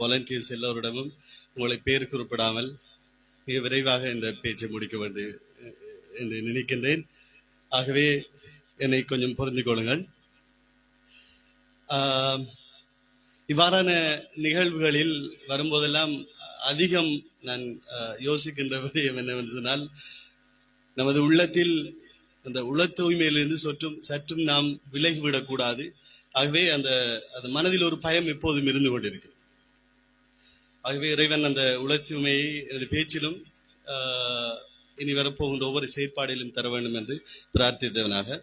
Volunteers எல்லோரிடமும் உங்களை பேர் குறிப்பிடாமல் மிக விரைவாக இந்த பேச்சை முடிக்க வேண்டும் என்று நினைக்கின்றேன். ஆகவே என்னை கொஞ்சம் புரிந்து கொள்ளுங்கள். இவ்வாறான நிகழ்வுகளில் வரும்போதெல்லாம் அதிகம் நான் யோசிக்கின்ற விடயம் என்னவென்று சொன்னால் நமது உள்ளத்தில் அந்த உள தூய்மையிலிருந்து சொற்றும் சற்றும் நாம் விலகிவிடக்கூடாது. ஆகவே அந்த அந்த மனதில் ஒரு பயம் எப்போதும் இருந்து கொண்டிருக்கு ஆகவே இறைவன் அந்த உழைத்துமையை தூய்மையை எனது பேச்சிலும் இனி வரப்போகின்ற ஒவ்வொரு செயற்பாடிலும் தர வேண்டும் என்று பிரார்த்தித்தவனாக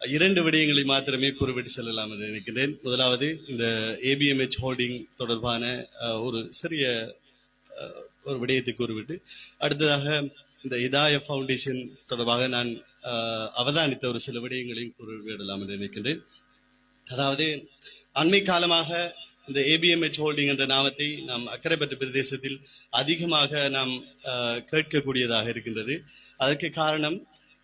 இரண்டு விடயங்களை மாத்திரமே குறிப்பிட்டு செல்லலாம் என்று நினைக்கின்றேன். முதலாவது இந்த ஏபிஎம்ஹெச் ஹோல்டிங் தொடர்பான ஒரு சிறிய ஒரு விடயத்தை கூறிவிட்டு அடுத்ததாக இந்த இதாய ஃபவுண்டேஷன் தொடர்பாக நான் அவதானித்த ஒரு சில விடயங்களையும் குறிப்பிடலாம் என்று நினைக்கின்றேன். அதாவது அண்மை காலமாக இந்த ஏபிஎம்ஹெச் ஹோல்டிங் என்ற நாமத்தை நாம் அக்கரைப்பட்டு பிரதேசத்தில் அதிகமாக நாம் கேட்கக்கூடியதாக இருக்கின்றது. அதற்கு காரணம்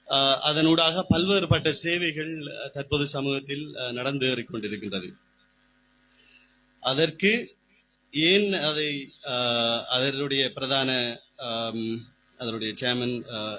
ஆஹ், அதனூடாக பல்வேறுபட்ட சேவைகள் அஹ், தற்போது சமூகத்தில் அஹ், நடந்து கொண்டிருக்கின்றது. அதற்கு ஏன் அதை ஆஹ், அதனுடைய பிரதான அதனுடைய சேர்மன்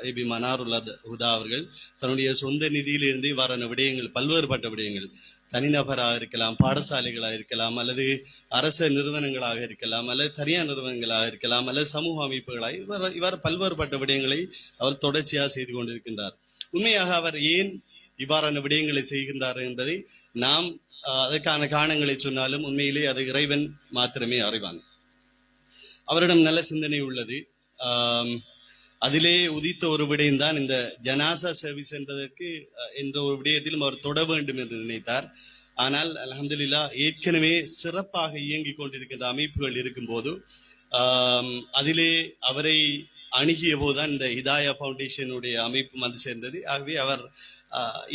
ஏபி மனாருல்லா ஹுதா அவர்கள் தன்னுடைய சொந்த நிதியிலிருந்து இவ்வாறான விடயங்கள் பல்வேறுபட்ட விடயங்கள் தனிநபராக இருக்கலாம் பாடசாலைகளாக இருக்கலாம் அல்லது அரச நிறுவனங்களாக இருக்கலாம் அல்லது தனியார் நிறுவனங்களாக இருக்கலாம் அல்லது சமூக அமைப்புகளாக இவ்வாறு இவ்வாறு பல்வேறுபட்ட விடயங்களை அவர் தொடர்ச்சியாக செய்து கொண்டிருக்கின்றார். உண்மையாக அவர் ஏன் இவ்வாறான விடயங்களை செய்கின்றார் என்பதை நாம் அதற்கான காரணங்களை சொன்னாலும் உண்மையிலே அது இறைவன் மாத்திரமே அறிவான். அவரிடம் நல்ல சிந்தனை உள்ளது. ஆஹ் அதிலே உதித்த ஒரு விடயம் தான் இந்த ஜனாசா சர்வீஸ் என்பதற்கு அஹ், என்ற ஒரு விடயத்திலும் அவர் தொட வேண்டும் என்று நினைத்தார். ஆனால் அல்ஹம்துலில்லா ஏற்கனவே சிறப்பாக இயங்கிக் கொண்டிருக்கின்ற அமைப்புகள் இருக்கும்போது அதிலே அவரை அணுகிய போதுதான் இந்த ஹிதாயா ஃபவுண்டேஷனுடைய அமைப்பு வந்து சேர்ந்தது. ஆகவே அவர்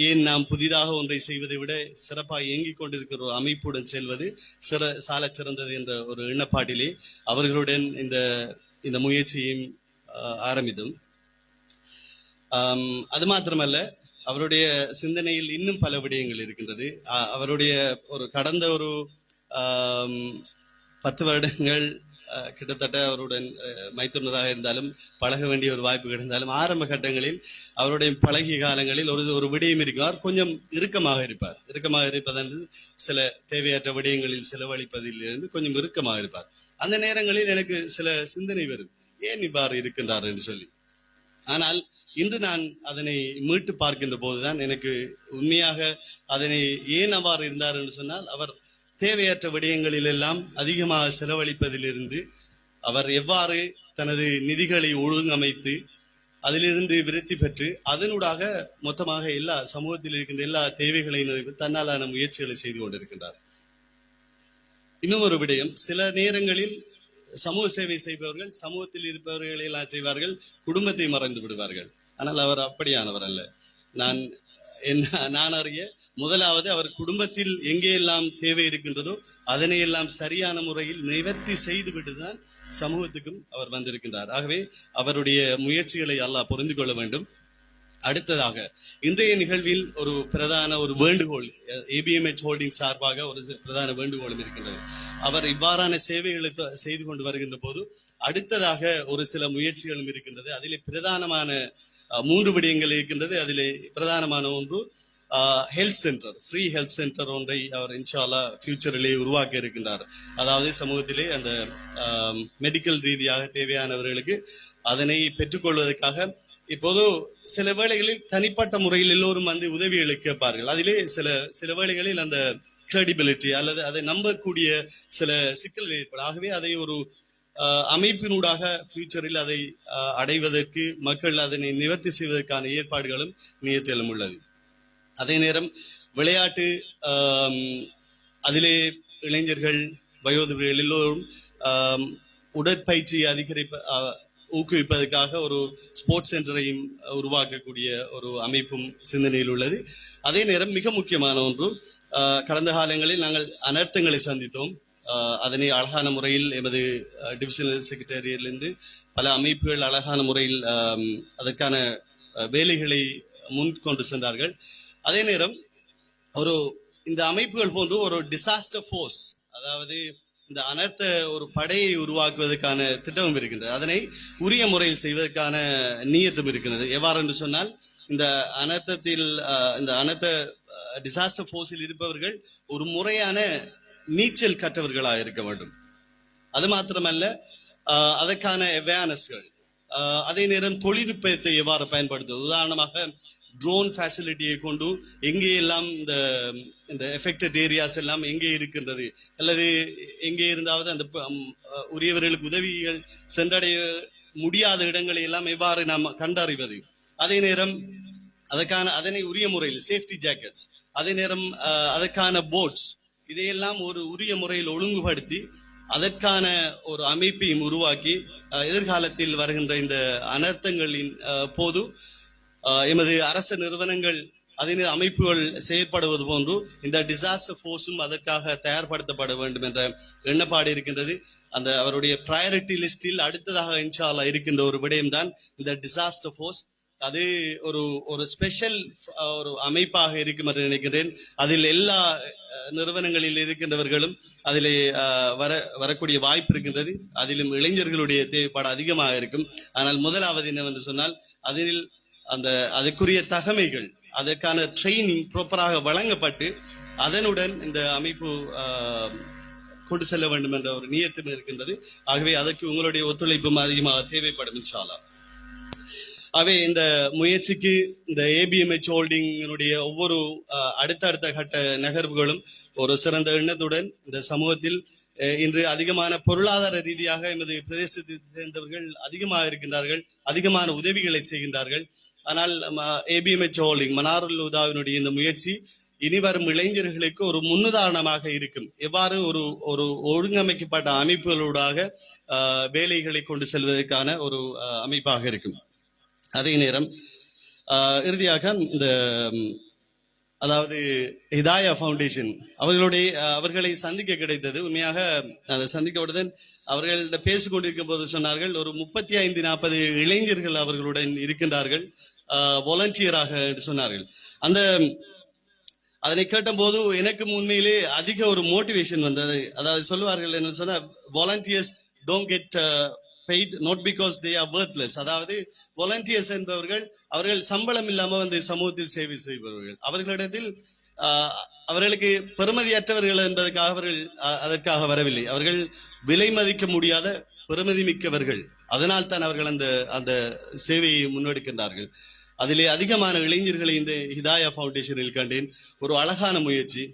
ஏன் நாம் புதிதாக ஒன்றை செய்வதை விட சிறப்பாக இயங்கிக் கொண்டிருக்கிற ஒரு அமைப்புடன் செல்வது சிற சால சிறந்தது என்ற ஒரு எண்ணப்பாட்டிலே அவர்களுடன் இந்த இந்த முயற்சியையும் ஆஹ், அது மாத்திரமல்ல அவருடைய சிந்தனையில் இன்னும் பல விடயங்கள் இருக்கின்றது. அவருடைய ஒரு கடந்த ஒரு பத்து வருடங்கள் கிட்டத்தட்ட அவருடன் மைத்துனராக இருந்தாலும் பழக வேண்டிய ஒரு வாய்ப்பு கிடைந்தாலும் ஆரம்ப கட்டங்களில் அவருடைய பழகிய காலங்களில் ஒரு ஒரு விடயம் இருக்கும். அவர் கொஞ்சம் இறுக்கமாக இருப்பார். இறுக்கமாக இருப்பதென்று சில தேவையற்ற விடயங்களில் செலவழிப்பதில் இருந்து கொஞ்சம் இறுக்கமாக இருப்பார். அந்த நேரங்களில் எனக்கு சில சிந்தனை வரும். ஏன் இவ்வாறு இருக்கின்றார் என்று சொல்லி. ஆனால் இன்று நான் அதனை மீட்டு பார்க்கின்ற போதுதான் எனக்கு உண்மையாக அதனை ஏன் அவ்வாறு இருந்தார் என்று சொன்னால் அவர் தேவையற்ற விடயங்களில் எல்லாம் அதிகமாக செலவழிப்பதிலிருந்து அவர் எவ்வாறு தனது நிதிகளை ஒழுங்கமைத்து அதிலிருந்து விருத்தி பெற்று அதனூடாக மொத்தமாக எல்லா சமூகத்தில் இருக்கின்ற எல்லா தேவைகளையும் நிறைவு தன்னாலான முயற்சிகளை செய்து கொண்டிருக்கின்றார். இன்னும் ஒரு விடயம் சில நேரங்களில் சமூக சேவை செய்பவர்கள் சமூகத்தில் இருப்பவர்களை எல்லாம் செய்வார்கள் குடும்பத்தை மறந்து விடுவார்கள். ஆனால் அவர் அப்படியானவர் அல்ல. நான் என்ன நான் அறிய முதலாவது அவர் குடும்பத்தில் எங்கே எல்லாம் தேவை இருக்கின்றதோ அதனை எல்லாம் சரியான முறையில் நிவர்த்தி செய்துவிட்டுதான் சமூகத்துக்கும் அவர் வந்திருக்கின்றார். ஆகவே அவருடைய முயற்சிகளை அல்லாஹ் புரிந்து கொள்ள வேண்டும். அடுத்ததாக இன்றைய நிகழ்வில் ஒரு பிரதான ஒரு வேண்டுகோள் ஏபிஎம்ஹெச் ஹோல்டிங் சார்பாக ஒரு பிரதான வேண்டுகோளும் இருக்கின்றது. அவர் இவ்வாறான சேவைகளை செய்து கொண்டு வருகின்ற போது அடுத்ததாக ஒரு சில முயற்சிகளும் இருக்கின்றது. அதிலே பிரதானமான மூன்று விடயங்கள் இருக்கின்றது. அதிலே பிரதானமான ஒன்று health centre free health centre ஒன்றை அவர் இன்ஷால்லா ஃபியூச்சரிலே உருவாக்க இருக்கின்றார். அதாவது சமூகத்திலே அந்த மெடிக்கல் ரீதியாக தேவையானவர்களுக்கு அதனை பெற்றுக்கொள்வதற்காக இப்போது சில வேளைகளில் தனிப்பட்ட முறையில் எல்லோரும் வந்து உதவிகளை கேட்பார்கள் அதிலே சில சில வேளைகளில் அந்த கிரெடிபிலிட்டி அல்லது அதை நம்பக்கூடிய சில சிக்கல்கள் ஏற்படும். ஆகவே அதை ஒரு அமைப்பினூடாக ஃபியூச்சரில் அதை அடைவதற்கு மக்கள் அதனை நிவர்த்தி செய்வதற்கான ஏற்பாடுகளும் நியத்திலும் உள்ளது. அதே நேரம் விளையாட்டு அதிலே இளைஞர்கள் வயோதிபர்கள் எல்லோரும் உடற்பயிற்சியை அதிகரிப்ப ஊக்குவிப்பதற்காக ஒரு ஸ்போர்ட்ஸ் சென்டரையும் உருவாக்கக்கூடிய ஒரு அமைப்பும் சிந்தனையில் உள்ளது. அதே நேரம் மிக முக்கியமான ஒன்று கடந்த காலங்களில் நாங்கள் அனர்த்தங்களை சந்தித்தோம். அதனை அழகான முறையில் எமது டிவிஷனல் செக்ரட்டரியிலிருந்து பல அமைப்புகள் அழகான முறையில் அதற்கான வேலைகளை முன்கொண்டு சென்றார்கள். அதே நேரம் ஒரு இந்த அமைப்புகள் போன்று ஒரு டிசாஸ்டர் ஃபோர்ஸ் அதாவது இந்த அனர்த்த ஒரு படையை உருவாக்குவதற்கான திட்டமும் இருக்கின்றது. அதனை உரிய முறையில் செய்வதற்கான நீயத்தும் இருக்கின்றது. எவ்வாறு என்று சொன்னால் இந்த அனர்த்தத்தில் இந்த அனர்த்த டிசாஸ்டர் ஃபோர்ஸில் இருப்பவர்கள் ஒரு முறையான நீச்சல் கற்றவர்களாக இருக்க வேண்டும். அது மாத்திரமல்ல அதற்கான அவேர்னஸ்கள் அதே நேரம் தொழில்நுட்பத்தை எவ்வாறு பயன்படுத்துவது? உதாரணமாக ட்ரோன் ஃபேசிலிட்டியை கொண்டு எங்கே எல்லாம் இந்த இந்த எஃபெக்டட் ஏரியாஸ் எல்லாம் எங்கே இருக்கின்றது? அல்லது எங்கே இருந்தாவது அந்த உரியவர்களுக்கு உதவிகள் சென்றடைய முடியாத இடங்களை எல்லாம் எவ்வாறு நாம் கண்டறிவது? அதே நேரம் அதற்கான அதனை உரிய முறையில் சேஃப்டி ஜாக்கெட்ஸ் அதே நேரம் அதற்கான போட்ஸ் இதையெல்லாம் ஒரு உரிய முறையில் ஒழுங்குபடுத்தி அதற்கான ஒரு அமைப்பையும் உருவாக்கி எதிர்காலத்தில் வருகின்ற இந்த அனர்த்தங்களின் போது எமது அரச நிறுவனங்கள் அதே அமைப்புகள் செயற்படுவது போன்று இந்த டிசாஸ்டர் ஃபோர்ஸும் அதற்காக தயார்படுத்தப்பட வேண்டும் என்ற எண்ணப்பாடு இருக்கின்றது. அந்த அவருடைய ப்ரையாரிட்டி லிஸ்டில் அடுத்ததாக இன்ஷால்லா இருக்கின்ற ஒரு விடயம்தான் இந்த டிசாஸ்டர் ஃபோர்ஸ் அது ஒரு ஒரு ஸ்பெஷல் ஒரு அமைப்பாக இருக்கும் என்று நினைக்கிறேன். அதில் எல்லா நிறுவனங்களில் இருக்கின்றவர்களும் அதில் வர வரக்கூடிய வாய்ப்பு இருக்கின்றது. அதிலும் இளைஞர்களுடைய தேவைப்பாடு அதிகமாக இருக்கும். ஆனால் முதலாவது என்னவென்று சொன்னால் அதில் அந்த அதுக்குரிய தகமைகள் அதற்கான ட்ரைனிங் ப்ராப்பராக வழங்கப்பட்டு அதனுடன் இந்த அமைப்பு கொண்டு செல்ல வேண்டும் என்ற ஒரு நியத்தம் இருக்கின்றது. ஆகவே அதற்கு உங்களுடைய ஒத்துழைப்பும் அதிகமாக தேவைப்படும் சாலா ஆகவே இந்த முயற்சிக்கு இந்த ஏபிஎம்ஹெச் ஹோல்டிங்கினுடைய ஒவ்வொரு அஹ், அடுத்தடுத்த கட்ட நகர்வுகளும் ஒரு சிறந்த எண்ணத்துடன் இந்த சமூகத்தில் அஹ், இன்று அதிகமான பொருளாதார ரீதியாக எமது பிரதேசத்தை சேர்ந்தவர்கள் அதிகமாக இருக்கின்றார்கள் அதிகமான உதவிகளை செய்கின்றார்கள். ஆனால் ஏபிஎம்ஹெச் ஹோல்டிங் மனாருல் உதாவினுடைய இந்த முயற்சி இனி வரும் இளைஞர்களுக்கு ஒரு முன்னுதாரணமாக இருக்கும். எவ்வாறு ஒரு ஒரு ஒழுங்கமைக்கப்பட்ட அமைப்புகளூடாக வேலைகளை கொண்டு செல்வதற்கான ஒரு அமைப்பாக இருக்கும். அதே நேரம் இறுதியாக இந்த அதாவது ஹிதாயா ஃபவுண்டேஷன் அவர்களுடைய அவர்களை சந்திக்க கிடைத்தது. உண்மையாக அதை சந்திக்கவுடன் அவர்கள்ட்ட பேசிக் பேசிக்கொண்டிருக்கும் போது சொன்னார்கள் ஒரு முப்பத்தி ஐந்து நாற்பது இளைஞர்கள் அவர்களுடன் இருக்கின்றார்கள் வாலண்டியராக என்று சொன்னார்கள். அந்த அதனை கேட்டபோது எனக்கு உண்மையிலே அதிக ஒரு மோட்டிவேஷன் வந்தது. அதாவது சொல்லுவார்கள் என்ன சொன்னால் volunteers don't get paid not because they are worthless அதாவது வாலண்டியர்ஸ் என்பவர்கள் அவர்கள் சம்பளம் இல்லாமல் வந்து சமூகத்தில் சேவை செய்பவர்கள். அவர்களிடத்தில் அவர்களுக்கு பெருமதியற்றவர்கள் என்பதற்காக அவர்கள் அதற்காக வரவில்லை. அவர்கள் விலை மதிக்க முடியாத பெருமதி மிக்கவர்கள். அதனால் தான் அவர்கள் அந்த அந்த சேவையை முன்னெடுக்கின்றார்கள். அதிலே அதிகமான இளைஞர்களை இந்த ஹிதாயா ஃபவுண்டேஷனில் கண்டேன். ஒரு அழகான முயற்சி.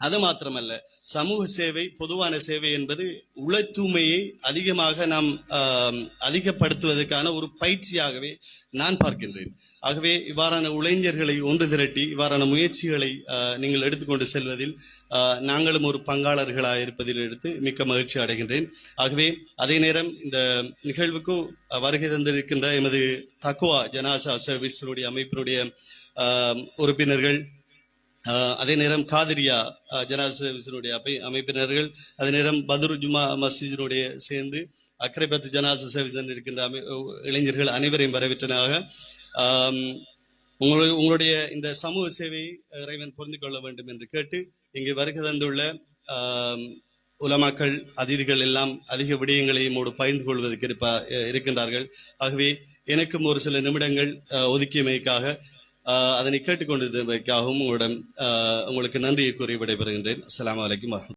அது மாத்திரமல்ல. சமூக சேவை பொதுவான சேவை என்பது உள தூய்மையை அதிகமாக நாம் அதிகப்படுத்துவதற்கான ஒரு பயிற்சியாகவே நான் பார்க்கின்றேன். ஆகவே இவ்வாறான இளைஞர்களை ஒன்று திரட்டி இவ்வாறான முயற்சிகளை நீங்கள் எடுத்துக்கொண்டு செல்வதில் நாங்களும் ஒரு பங்காளர்களாக இருப்பதில் எடுத்து மிக்க மகிழ்ச்சி அடைகின்றேன். ஆகவே அதே நேரம் இந்த நிகழ்வுக்கு வருகை தந்திருக்கின்ற எமது தக்குவா ஜனாசா சர்வீஸினுடைய அமைப்பினுடைய உறுப்பினர்கள் அதே நேரம் காதிரியா ஆஹ் ஜனாஸ் சர்வீஸினுடைய அமை அமைப்பினர்கள் அதே நேரம் பத்ரு ஜுமா மஸ்ஜிதினுடைய சேர்ந்து அக்கரைபத்து ஜனாஸ் சர்வீஸ் இருக்கின்ற அமை இளைஞர்கள் அனைவரையும் வரவேற்றனாக உங்களுடைய உங்களுடைய இந்த சமூக சேவையை இறைவன் புரிந்து கொள்ள வேண்டும் என்று கேட்டு இங்கே வருகை தந்துள்ள உலமாக்கள் அதிதிகள் எல்லாம் அதிக விடயங்களை மூடு பகிர்ந்து கொள்வதற்கு இருப்பா இருக்கின்றார்கள். ஆகவே எனக்கும் ஒரு சில நிமிடங்கள் ஒதுக்கியமைக்காக அதனை கேட்டுக்கொண்டிருந்தமைக்காகவும் உங்களிடம் உங்களுக்கு நன்றியை கூறி விடைபெறுகின்றேன். அஸ்ஸலாமு வலைக்கும் வரஹ்மத்துல்லாஹி